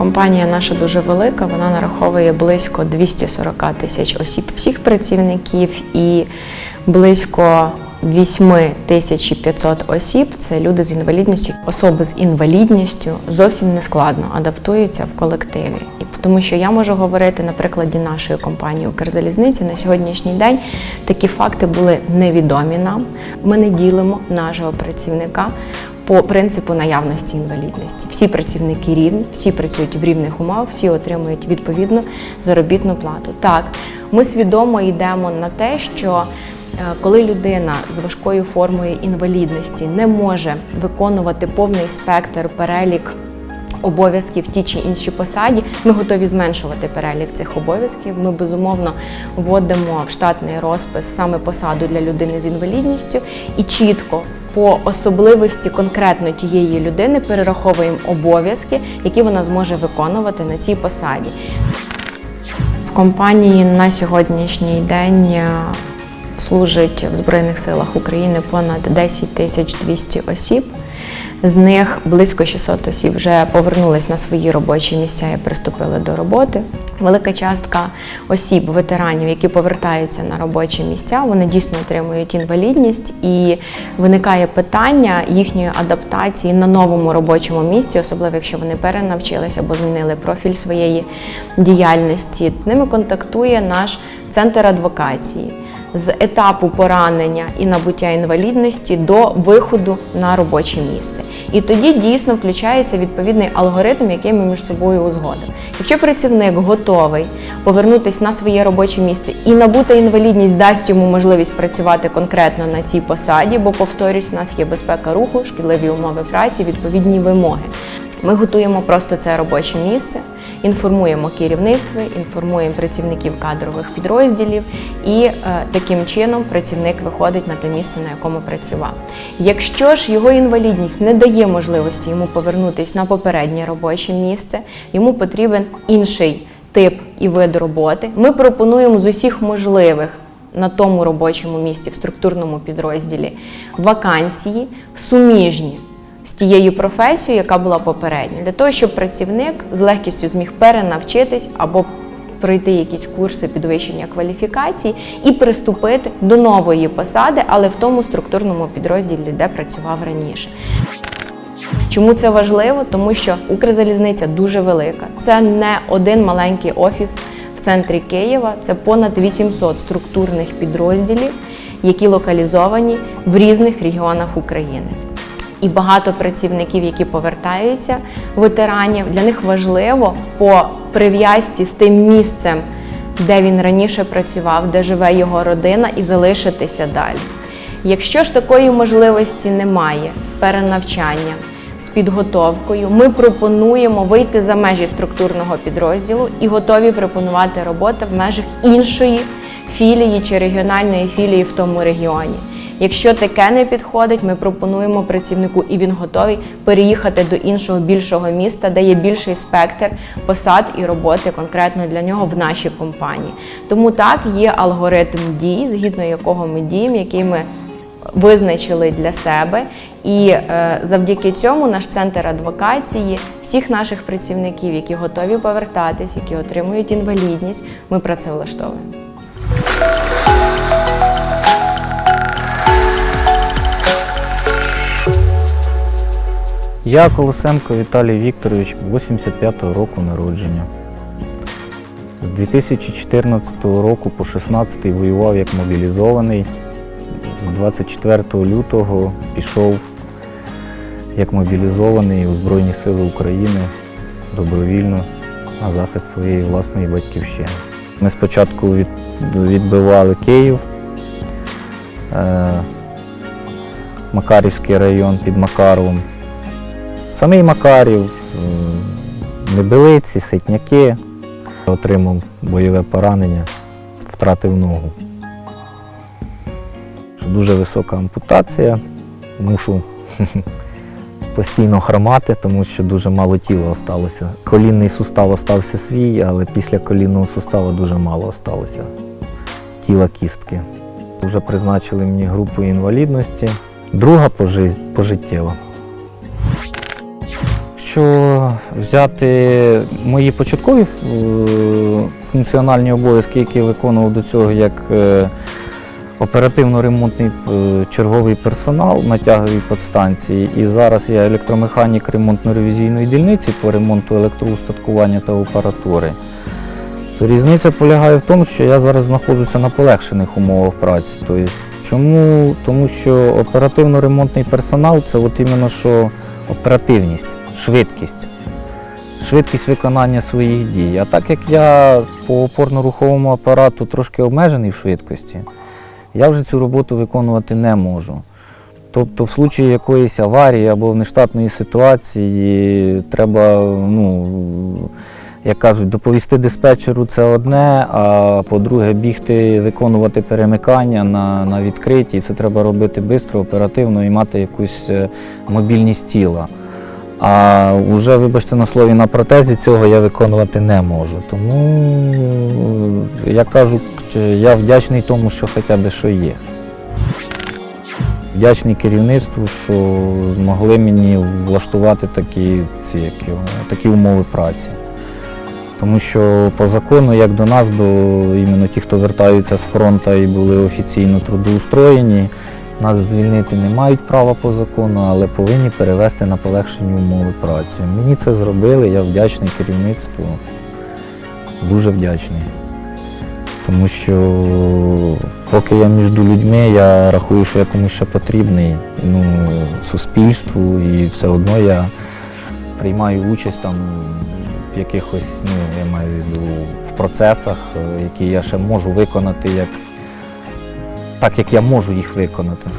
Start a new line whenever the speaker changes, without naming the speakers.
Компанія наша дуже велика, вона нараховує близько 240 тисяч осіб всіх працівників і близько 8500 осіб це люди з інвалідністю. Особи з інвалідністю зовсім не складно адаптуються в колективі. І тому що я можу говорити на прикладі нашої компанії Укрзалізниці на сьогоднішній день такі факти були невідомі нам. Ми не ділимо нашого працівника по принципу наявності інвалідності. Всі працівники рівні, всі працюють в рівних умовах, всі отримують відповідну заробітну плату. Так, ми свідомо йдемо на те, що коли людина з важкою формою інвалідності не може виконувати повний спектр перелік обов'язків в тій чи іншій посаді, ми готові зменшувати перелік цих обов'язків. Ми безумовно вводимо в штатний розпис саме посаду для людини з інвалідністю і чітко по особливості конкретно тієї людини перераховуємо обов'язки, які вона зможе виконувати на цій посаді. В компанії на сьогоднішній день е, служить в Збройних силах України понад 10 тисяч 200 осіб. З них близько 600 осіб вже повернулись на свої робочі місця і приступили до роботи. Велика частка осіб, ветеранів, які повертаються на робочі місця, вони дійсно отримують інвалідність, і виникає питання їхньої адаптації на новому робочому місці, особливо якщо вони перенавчилися або змінили профіль своєї діяльності. З ними контактує наш центр адвокації з етапу поранення і набуття інвалідності до виходу на робоче місце. І тоді дійсно включається відповідний алгоритм, який ми між собою узгодимо. Якщо працівник готовий повернутися на своє робоче місце і набута інвалідність дасть йому можливість працювати конкретно на цій посаді, бо повторюсь, у нас є безпека руху, шкідливі умови праці, відповідні вимоги. Ми готуємо просто це робоче місце, інформуємо керівництво, інформуємо працівників кадрових підрозділів, і е, таким чином працівник виходить на те місце, на якому працював. Якщо ж його інвалідність не дає можливості йому повернутися на попереднє робоче місце, йому потрібен інший тип і вид роботи. Ми пропонуємо з усіх можливих на тому робочому місці в структурному підрозділі вакансії суміжні з тією професією, яка була попередня, для того, щоб працівник з легкістю зміг перенавчитись або пройти якісь курси підвищення кваліфікації і приступити до нової посади, але в тому структурному підрозділі, де працював раніше. Чому це важливо? Тому що Укрзалізниця дуже велика. Це не один маленький офіс в центрі Києва, це понад 800 структурних підрозділів, які локалізовані в різних регіонах України. І багато працівників, які повертаються, ветеранів, для них важливо по прив'язці з тим місцем, де він раніше працював, де живе його родина, і залишитися далі. Якщо ж такої можливості немає з перенавчанням, з підготовкою, ми пропонуємо вийти за межі структурного підрозділу і готові пропонувати роботу в межах іншої філії чи регіональної філії в тому регіоні. Якщо таке не підходить, ми пропонуємо працівнику, і він готовий переїхати до іншого більшого міста, де є більший спектр посад і роботи конкретно для нього в нашій компанії. Тому так є алгоритм дій, згідно якого ми діємо, який ми визначили для себе. І е, завдяки цьому наш центр адвокації всіх наших працівників, які готові повертатись, які отримують інвалідність, ми працевлаштовуємо.
Я Колосенко Віталій Вікторович, 85-го року народження. З 2014 року по 16 воював як мобілізований. З 24 лютого пішов як мобілізований у Збройні Сили України добровільно на захист своєї власної батьківщини. Ми спочатку від, відбивали Київ, е, Макарівський район під Макаровом. Самий Макарів, Небелиці, Ситняки. Отримав бойове поранення, втратив ногу. дуже висока ампутація. Мушу постійно хромати, тому що дуже мало тіла осталося. Колінний сустав остався свій, але після колінного суставу дуже мало осталося тіла кістки. Вже призначили мені групу інвалідності, друга пожи- пожиттєва. Якщо взяти мої початкові е, функціональні обов'язки, які я виконував до цього як е, оперативно-ремонтний е, черговий персонал на тяговій подстанції, і зараз я електромеханік ремонтно-ревізійної дільниці по ремонту електроустаткування та апаратури, то різниця полягає в тому, що я зараз знаходжуся на полегшених умовах праці. Тобто, чому? Тому що оперативно-ремонтний персонал це от іменно що оперативність, швидкість. Швидкість виконання своїх дій. А так як я по опорно-руховому апарату трошки обмежений в швидкості, я вже цю роботу виконувати не можу. Тобто, в случаї якоїсь аварії або в нештатної ситуації треба, ну, як кажуть, доповісти диспетчеру це одне, а по-друге, бігти, виконувати перемикання на, на відкритій. Це треба робити швидко, оперативно і мати якусь е, мобільність тіла. А вже, вибачте на слові, на протезі цього я виконувати не можу. Тому, я кажу, я вдячний тому, що хоча б що є. Вдячний керівництву, що змогли мені влаштувати такі, ці, як такі умови праці. Тому що по закону, як до нас, до іменно ті, хто вертаються з фронту і були офіційно трудоустроєні, нас звільнити не мають права по закону, але повинні перевести на полегшені умови праці. Мені це зробили, я вдячний керівництву. Дуже вдячний. Тому що поки я між людьми, я рахую, що я комусь ще потрібний ну, суспільству, і все одно я приймаю участь там в якихось, ну, я маю в виду, в процесах, е, які я ще можу виконати як, так, як я можу їх виконати.